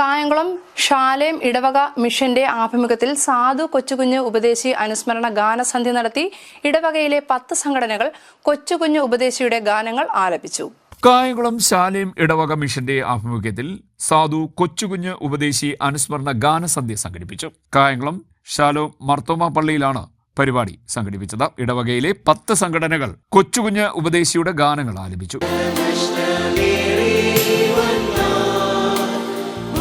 കായംകുളം ഷാലേം ഇടവക മിഷന്റെ ആഭിമുഖ്യത്തിൽ സാധു കൊച്ചുകുഞ്ഞ് ഉപദേശി അനുസ്മരണ ഗാനസന്ധ്യ നടത്തി ഇടവകയിലെ പത്ത് സംഘടനകൾ കൊച്ചുകുഞ്ഞ് ഉപദേശിയുടെ ഗാനങ്ങൾ ആലപിച്ചു. കായംകുളം ശാലേം ഇടവക മിഷന്റെ ആഭിമുഖ്യത്തിൽ സാധു കൊച്ചുകുഞ്ഞ് ഉപദേശി അനുസ്മരണ ഗാനസന്ധ്യ സംഘടിപ്പിച്ചു. കായംകുളം ഷാലോ മർത്തോമ പള്ളിയിലാണ് പരിപാടി സംഘടിപ്പിച്ചത്. ഇടവകയിലെ പത്ത് സംഘടനകൾ കൊച്ചുകുഞ്ഞ് ഉപദേശിയുടെ ഗാനങ്ങൾ ആലപിച്ചു.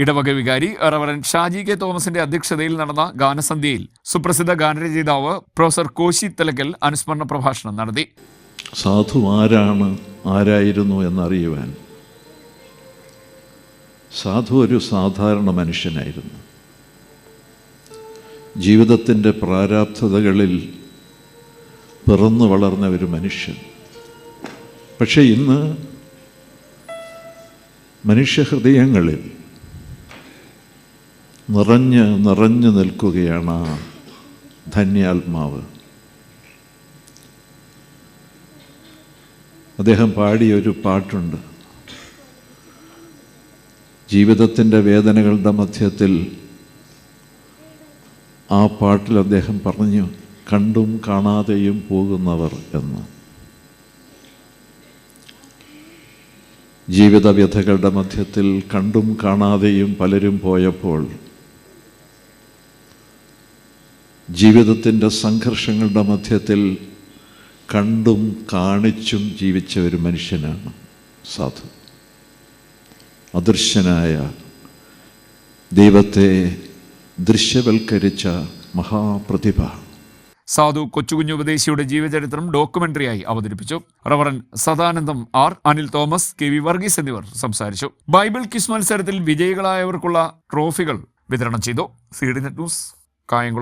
ഇടവക വികാരി റവറൻ ഷാജി കെ തോമസിന്റെ അധ്യക്ഷതയിൽ നടന്ന ഗാനസന്ധ്യയിൽ സുപ്രസിദ്ധ ഗാനരചയിതാവ് പ്രൊഫസർ കോശി തലക്കൽ അനുസ്മരണ പ്രഭാഷണം നടത്തി. സാധു ആരാണ് ആരായിരുന്നു എന്നറിയുവാൻ. സാധു ഒരു സാധാരണ മനുഷ്യനായിരുന്നു. ജീവിതത്തിന്റെ പ്രാരാബ്ധതകളിൽ പിറന്നു വളർന്ന ഒരു മനുഷ്യൻ. പക്ഷേ ഇന്ന് മനുഷ്യഹൃദയങ്ങളിൽ നിറഞ്ഞ് നിറഞ്ഞു നിൽക്കുകയാണ് ധന്യാത്മാവ്. അദ്ദേഹം പാടിയ ഒരു പാട്ടുണ്ട്. ജീവിതത്തിന്റെ വേദനകളുടെ മധ്യത്തിൽ ആ പാട്ടിൽ അദ്ദേഹം പറഞ്ഞു കണ്ടും കാണാതെയും പോകുന്നവർ എന്ന്. ജീവിത വ്യഥകളുടെ മധ്യത്തിൽ കണ്ടും കാണാതെയും പലരും പോയപ്പോൾ ജീവിതത്തിന്റെ സംഘർഷങ്ങളുടെ മധ്യത്തിൽ കണ്ടും കാണിച്ചും ജീവിച്ച ഒരു മനുഷ്യനാണ് സാധു. അദൃശ്യനായ ദൈവത്തെ ദൃശ്യവൽക്കരിച്ച മഹാപ്രതിഭ. സാധു കൊച്ചുകുഞ്ഞു ഉപദേശിയുടെ ജീവചരിത്രം ഡോക്യുമെന്ററിയായി അവതരിപ്പിച്ചു. Reverend Sadanandam R Anil Thomas K V Varghese എന്നിവർ സംസാരിച്ചു. ബൈബിൾ ക്വിസ് മത്സരത്തിൽ വിജയികളായവർക്കുള്ള ട്രോഫികൾ വിതരണം ചെയ്തു. C D net news Kayamkulam.